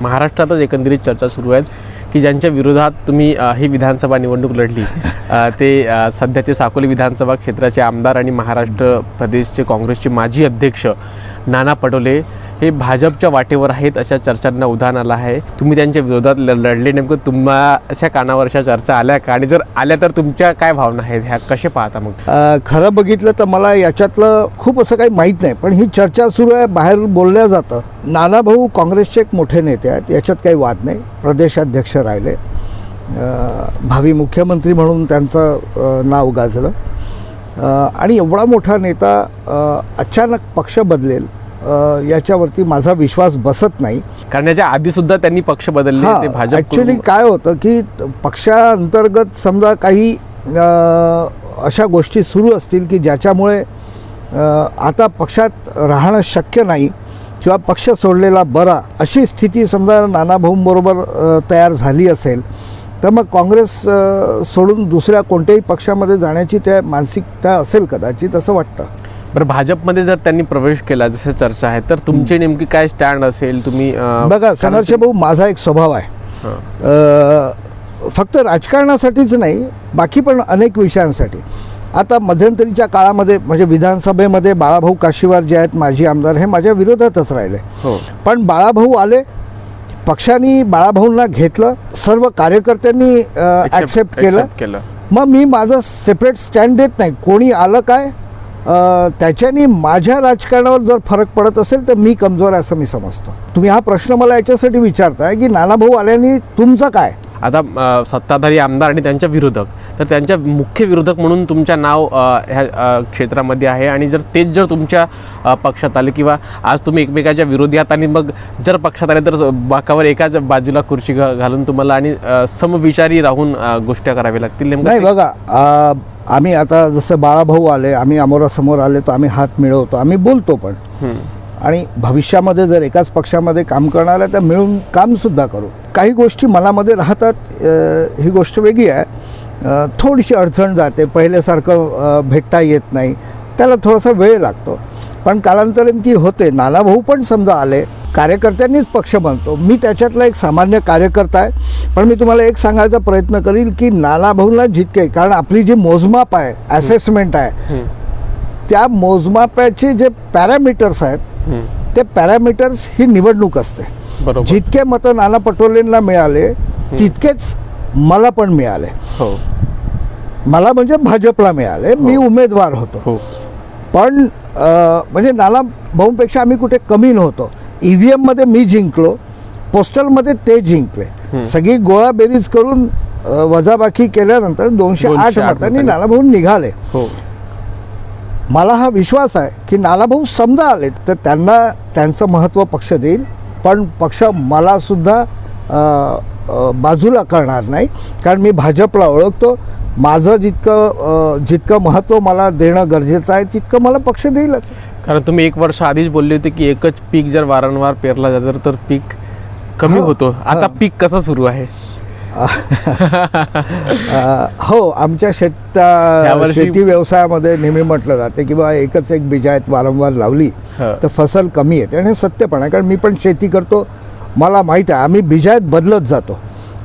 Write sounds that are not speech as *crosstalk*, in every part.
महाराष्ट्रातच एकंदरीत चर्चा सुरू आहेत की ज्यांच्या विरोधात तुम्ही ही विधानसभा निवडणूक लढली ते सध्याचे साकोली विधानसभा क्षेत्राचे आमदार आणि महाराष्ट्र प्रदेशचे काँग्रेसचे माजी अध्यक्ष नाना पटोले हे भाजपच्या वाटेवर आहेत अशा चर्चांना उधाण आलं आहे. तुम्ही त्यांच्या विरोधात ल- लढले नेमकं तुम्हाला कानावर अशा चर्चा आल्या का? आणि जर आल्या तर तुमच्या काय भावना आहेत? ह्या कसे पाहता मग? खरं बघितलं तर मला याच्यातलं खूप असं काही माहीत नाही पण ही चर्चा सुरू आहे बाहेर बोलल्या जातं. नानाभाऊ काँग्रेसचे एक मोठे नेते आहेत याच्यात काही वाद नाही. प्रदेशाध्यक्ष राहिले. भावी मुख्यमंत्री म्हणून त्यांचं नाव गाजलं. आणि एवढा मोठा नेता अचानक पक्ष बदलेल. याच्यावरती माझा विश्वास बसत नाही. कारण याच्या आधी सुद्धा त्यांनी पक्ष बदलले ते भाजप ॲक्च्युली काय होतं की पक्षांतर्गत समजा काही अशा गोष्टी सुरू असतील की ज्याच्यामुळे आता पक्षात राहणं शक्य नाही किंवा पक्ष सोडलेला बरा अशी स्थिती समजा नानाभाऊंबरोबर तयार झाली असेल तर मग काँग्रेस सोडून दुसऱ्या कोणत्याही पक्षामध्ये जाण्याची त्या मानसिकता असेल कदाचित असं वाटतं. बरं भाजपमध्ये जर त्यांनी प्रवेश केला जसं चर्चा आहे तर तुमची नेमकी काय स्टँड असेल? तुम्ही बघा संघर्ष भाऊ माझा एक स्वभाव आहे. फक्त राजकारणासाठीच नाही बाकी पण अनेक विषयांसाठी. आता मध्यंतरीच्या काळामध्ये म्हणजे विधानसभेमध्ये बाळाभाऊ काशीवार जे आहेत माजी आमदार हे माझ्या विरोधातच राहिले. हो. पण बाळाभाऊ आले पक्षाने बाळाभाऊंना घेतलं सर्व कार्यकर्त्यांनी ॲक्सेप्ट केलं. मग मी माझं सेपरेट स्टँड देत नाही. कोणी आलं काय? त्याच्यानी माझ्या राजकारणावर जर फरक पडत असेल तर मी कमजोर आहे असं मी समजतो. तुम्ही हा प्रश्न मला याच्यासाठी विचारताय की नानाभाऊ आल्याने तुमचं काय? आता सत्ताधारी आमदार आणि त्यांच्या विरोधक तर त्यांच्या मुख्य विरोधक म्हणून तुमच्या नाव ह्या क्षेत्रामध्ये आहे आणि जर तेच जर तुमच्या पक्षात आले किंवा आज तुम्ही एकमेकाच्या विरोधी आहात आणि मग जर पक्षात आले तर बाकावर एकाच बाजूला खुर्ची घालून तुम्हाला आणि समविचारी राहून गोष्टी कराव्या लागतील नेमकं नाही बघा आम्ही आता जसं बाळाभाऊ आले आम्ही अमोरासमोर आले तर आम्ही हात मिळवतो. आम्ही बोलतो पण. आणि भविष्यामध्ये जर एकाच पक्षामध्ये काम करणार आहे तर मिळून कामसुद्धा करू. काही गोष्टी मनामध्ये राहतात ही गोष्ट वेगळी आहे. थोडीशी अडचण जाते पहिल्यासारखं भेटता येत नाही. त्याला थोडासा वेळ लागतो. पण कालांतराने ती होते. नानाभाऊ पण समजा आले कार्यकर्त्यांनीच पक्ष बनतो. मी त्याच्यातला एक सामान्य कार्यकर्ता आहे. पण मी तुम्हाला एक सांगायचा प्रयत्न करील की नानाभाऊला जितके कारण आपली जी मोजमाप आहे असेसमेंट आहे हं. त्या मोजमापाचे जे पॅरामीटर्स आहेत हं. ते पॅरामीटर्स ही निवडणूक असते. जितके मतं नाना पटोलेंना मिळाले तितकेच मला पण मिळाले. हो. मला म्हणजे भाजपला मिळाले. मी उमेदवार होतो. हो. पण म्हणजे नाना भाऊंपेक्षा आम्ही कुठे कमी नव्हतो. ई व्ही एममध्ये मी जिंकलो पोस्टलमध्ये ते जिंकले. सगळी गोळा बेरीज करून वजाबाकी केल्यानंतर दोनशे आठ 208 मतांनी मतांनी. नाना भाऊ निघाले. हो. मला हा विश्वास आहे की नानाभाऊ समजा आले तर त्यांना त्यांचं महत्त्व पक्ष देईल पण पक्ष मला सुद्धा अ, अ, बाजूला करणार नाही कारण मी भाजपला ओळखतो. माझं जितकं जितकं महत्त्व मला देणं गरजेचं आहे तितकं मला पक्ष देईलच. कारण तुम्ही एक वर्ष आधीच बोलले होते की एकच पीक जर वारंवार पेरला जातं तर पीक कमी हो, होतो. आता पीक कसं सुरू आहे? हो आमच्या शेत शेती व्यवसायामध्ये नेहमी म्हटलं जाते की बा एकच एक बिजायत वारंवार लावली. तर फसल कमी येते. आणि हे सत्य पण आहे कारण मी पण शेती करतो. मला माहीत आहे आम्ही बिजायत बदलत जातो.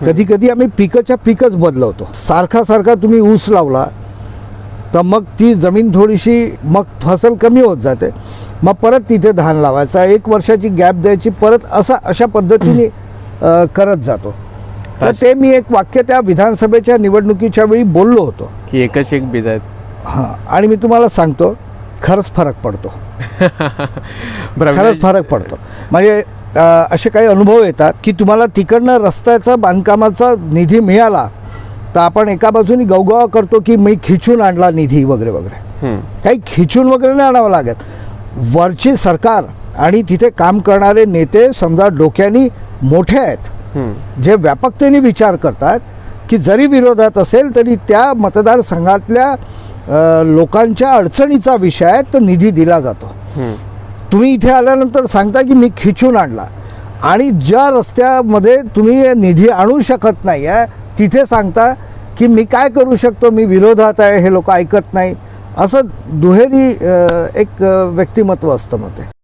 कधी कधी आम्ही पिकाच्या पिकच बदलवतो. सारखा सारखा तुम्ही ऊस लावला तर मग ती जमीन थोडीशी मग फसल कमी होत जाते. मग परत तिथे धान लावायचा. एक वर्षाची गॅप द्यायची. परत असा अशा पद्धतीने करत जातो. तर ते मी एक वाक्य त्या विधानसभेच्या निवडणुकीच्या वेळी बोललो होतो. की एकच एक बीज आहेत. हां. आणि मी तुम्हाला सांगतो खरंच फरक पडतो. *laughs* खरंच अविनाश- फरक पडतो. म्हणजे असे काही अनुभव येतात की तुम्हाला तिकडनं रस्त्याचा बांधकामाचा निधी मिळाला तर आपण एका बाजूनी गवगवा करतो की मी खिचून आणला निधी वगैरे वगैरे. काही खिचून वगैरे नाही आणावं लागत वरची सरकार आणि तिथे काम करणारे नेते समजा डोक्यानी मोठे आहेत. जे व्यापकतेने विचार करतात की जरी विरोधात असेल तरी त्या मतदारसंघातल्या लोकांच्या अडचणीचा विषय आहे तर निधी दिला जातो. तुम्ही इथे आल्यानंतर सांगता की मी खिचून आणला आणि ज्या रस्त्यामध्ये तुम्ही निधी आणू शकत नाही आहे तिथे सांगता की मी काय करू शकतो? मी विरोधात आहे हे लोक ऐकत नाही असं दुहेरी एक व्यक्तिमत्व असतं मग ते.